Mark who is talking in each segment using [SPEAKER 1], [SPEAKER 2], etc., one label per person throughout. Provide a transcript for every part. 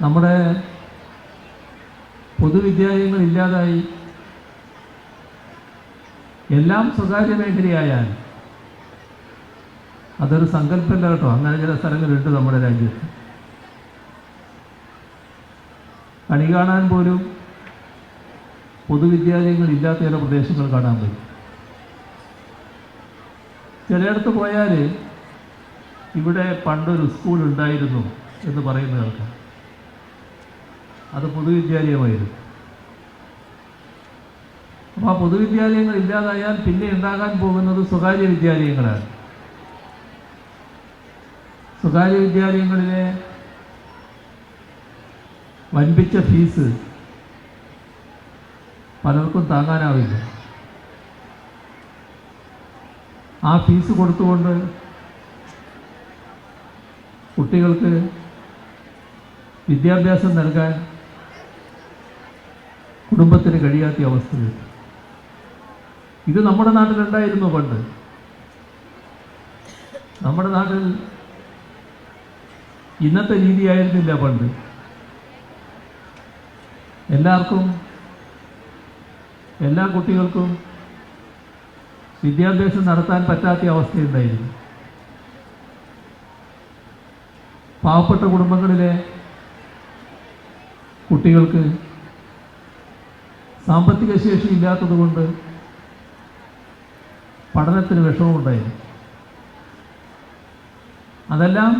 [SPEAKER 1] നമ്മുടെ പൊതുവിദ്യാലയങ്ങൾ ഇല്ലാതായി എല്ലാം സ്വകാര്യ മേഖലയായാൽ അതൊരു സങ്കല്പമല്ല കേട്ടോ. അങ്ങനെ ചില സ്ഥലങ്ങളുണ്ട് നമ്മുടെ രാജ്യത്ത്. കണി കാണാൻ പോലും പൊതുവിദ്യാലയങ്ങൾ ഇല്ലാത്ത ചില പ്രദേശങ്ങൾ കാണാൻ പറ്റും. ചിലയിടത്ത് പോയാൽ ഇവിടെ പണ്ടൊരു സ്കൂൾ ഉണ്ടായിരുന്നു എന്ന് പറയുന്ന കേൾക്കാം. അത് പൊതുവിദ്യാലയമായിരുന്നു. അപ്പോൾ ആ പൊതുവിദ്യാലയങ്ങൾ ഇല്ലാതായാൽ പിന്നെ ഉണ്ടാകാൻ പോകുന്നത് സ്വകാര്യ വിദ്യാലയങ്ങളാണ്. സ്വകാര്യ വിദ്യാലയങ്ങളിലെ വൻപിച്ച ഫീസ് പലർക്കും താങ്ങാനാവില്ല. ആ ഫീസ് കൊടുത്തുകൊണ്ട് കുട്ടികൾക്ക് വിദ്യാഭ്യാസം നൽകാൻ കുടുംബത്തിന് കഴിയാത്ത അവസ്ഥയിൽ. ഇത് നമ്മുടെ നാട്ടിലുണ്ടായിരുന്നു പണ്ട്? നമ്മുടെ നാട്ടിൽ ഇന്നത്തെ രീതിയായിരുന്നില്ല പണ്ട്. എല്ലാവർക്കും എല്ലാ കുട്ടികൾക്കും വിദ്യാഭ്യാസം നടത്താൻ പറ്റാത്ത അവസ്ഥയുണ്ടായിരുന്നു. പാവപ്പെട്ട കുടുംബങ്ങളിലെ കുട്ടികൾക്ക് സാമ്പത്തിക ശേഷി ഇല്ലാത്തതുകൊണ്ട് പഠനത്തിന് വിഷമമുണ്ടായിരുന്നു. അതെല്ലാം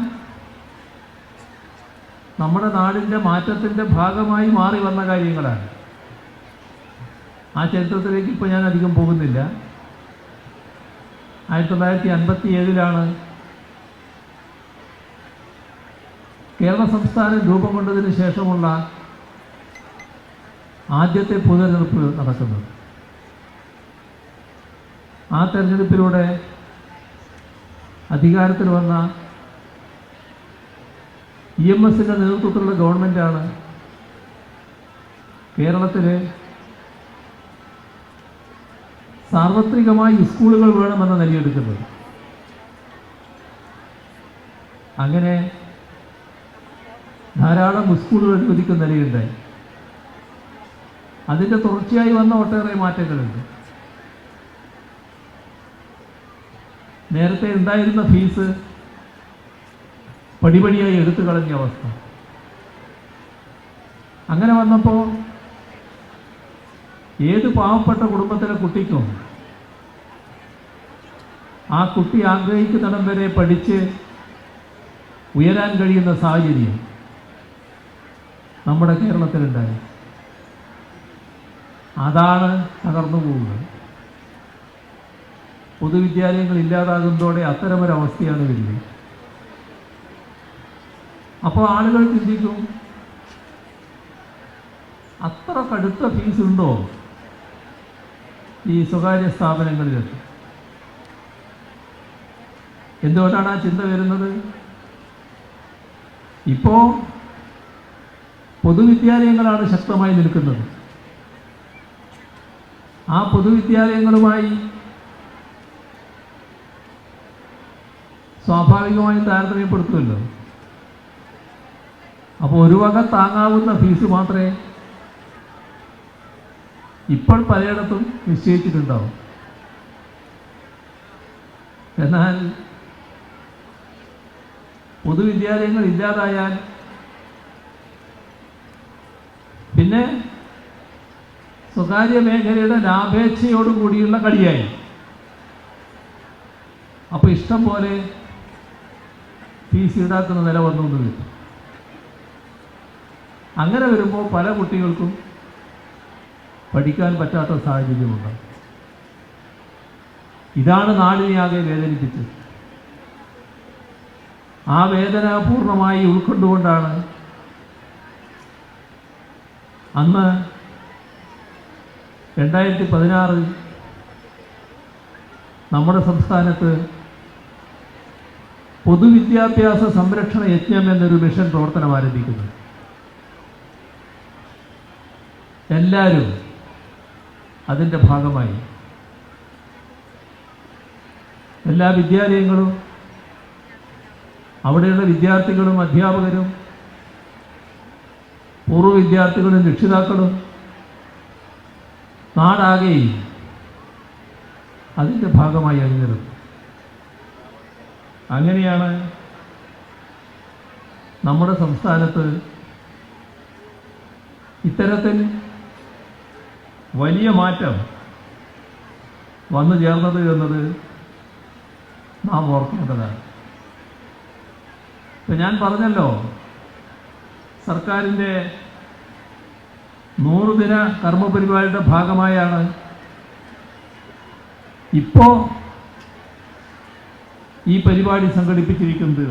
[SPEAKER 1] നമ്മുടെ നാടിന്റെ മാറ്റത്തിന്റെ ഭാഗമായി മാറി വന്ന കാര്യങ്ങളാണ്. ആ ചരിത്രത്തിലേക്ക് ഇപ്പോൾ ഞാൻ അധികം പോകുന്നില്ല. ആയിരത്തി തൊള്ളായിരത്തി അൻപത്തി ഏഴിലാണ് കേരള സംസ്ഥാനം രൂപം കൊണ്ടതിന് ശേഷമുള്ള ആദ്യത്തെ പൊതുതെരഞ്ഞെടുപ്പ് നടക്കുന്നത്. ആ തെരഞ്ഞെടുപ്പിലൂടെ അധികാരത്തിൽ വന്ന ഇ എം എസിന്റെ നേതൃത്വത്തിലുള്ള ഗവൺമെന്റാണ് കേരളത്തിൽ സാർവത്രികമായി സ്കൂളുകൾ വേണമെന്ന നിലയെടുക്കുന്നത് അങ്ങനെ ധാരാളം സ്കൂളുകൾ അനുവദിക്കുന്ന നിലയുണ്ടായി. അതിന്റെ തുടർച്ചയായി വന്ന ഒട്ടേറെ മാറ്റങ്ങളുണ്ട്. നേരത്തെ ഉണ്ടായിരുന്ന ഫീസ് പടിപടിയായി എടുത്തു കളഞ്ഞ അവസ്ഥ. അങ്ങനെ വന്നപ്പോൾ ഏത് പാവപ്പെട്ട കുടുംബത്തിലെ കുട്ടിക്കും ആ കുട്ടി ആഗ്രഹിക്കുന്നിടം വരെ പഠിച്ച് ഉയരാൻ കഴിയുന്ന സാഹചര്യം നമ്മുടെ കേരളത്തിലുണ്ടായി. അതാണ് തകർന്നു പോകുന്നത്. പൊതുവിദ്യാലയങ്ങൾ ഇല്ലാതാകുന്നതോടെ അത്തരമൊരവസ്ഥയാണ് വരുന്നത്. അപ്പോൾ ആളുകൾ ചിന്തിക്കും അത്ര കടുത്ത ഫീസ് ഉണ്ടോ? ഈ സ്വകാര്യ സ്ഥാപനങ്ങളിലൊക്കെ എന്തുകൊണ്ടാണ് ആ ചിന്ത വരുന്നത്? ഇപ്പോൾ പൊതുവിദ്യാലയങ്ങളാണ് ശക്തമായി നിൽക്കുന്നത്. ആ പൊതുവിദ്യാലയങ്ങളുമായി സ്വാഭാവികമായും താരതമ്യപ്പെടുത്തുമല്ലോ. അപ്പോൾ ഒരു വക താങ്ങാവുന്ന ഫീസ് മാത്രമേ ഇപ്പോൾ പലയിടത്തും നിശ്ചയിച്ചിട്ടുണ്ടാവും. എന്നാൽ പൊതുവിദ്യാലയങ്ങൾ ഇല്ലാതായാൽ പിന്നെ സ്വകാര്യ മേഖലയുടെ ലാഭേച്ഛയോടും കൂടിയുള്ള കളിയായി. അപ്പോൾ ഇഷ്ടം പോലെ ഫീസ് ഈടാക്കുന്ന നില വന്നു വരും അങ്ങനെ വരുമ്പോൾ പല കുട്ടികൾക്കും പഠിക്കാൻ പറ്റാത്ത സാഹചര്യമുണ്ട്. ഇതാണ് നാടിനെ ആകെ വേദനിപ്പിച്ചത്. ആ വേദന പൂർണമായി ഉൾക്കൊണ്ടുകൊണ്ടാണ് അന്ന് രണ്ടായിരത്തി പതിനാറ് നമ്മുടെ സംസ്ഥാനത്ത് പൊതുവിദ്യാഭ്യാസ സംരക്ഷണ യജ്ഞം എന്നൊരു മിഷൻ പ്രവർത്തനം ആരംഭിക്കുന്നു. എല്ലാവരും അതിന്റെ ഭാഗമായി. എല്ലാ വിദ്യാലയങ്ങളും അവിടെയുള്ള വിദ്യാർത്ഥികളും അധ്യാപകരും പൂർവ വിദ്യാർത്ഥികളും രക്ഷിതാക്കളും നാടാകെയും അതിന്റെ ഭാഗമായി അണിനിരുന്നു അങ്ങനെയാണ് നമ്മുടെ സംസ്ഥാനത്ത് ഇത്തരത്തിൽ വലിയ മാറ്റം വന്നു ചേർന്നത് എന്നത് നാം ഓർക്കേണ്ടതാണ്. ഇപ്പം ഞാൻ പറഞ്ഞല്ലോ സർക്കാരിന്റെ നൂറുദിന കർമ്മ പരിപാടിയുടെ ഭാഗമായാണ്. ഇപ്പോൾ ഈ പരിപാടി സംഘടിപ്പിച്ചിരിക്കുന്നത്.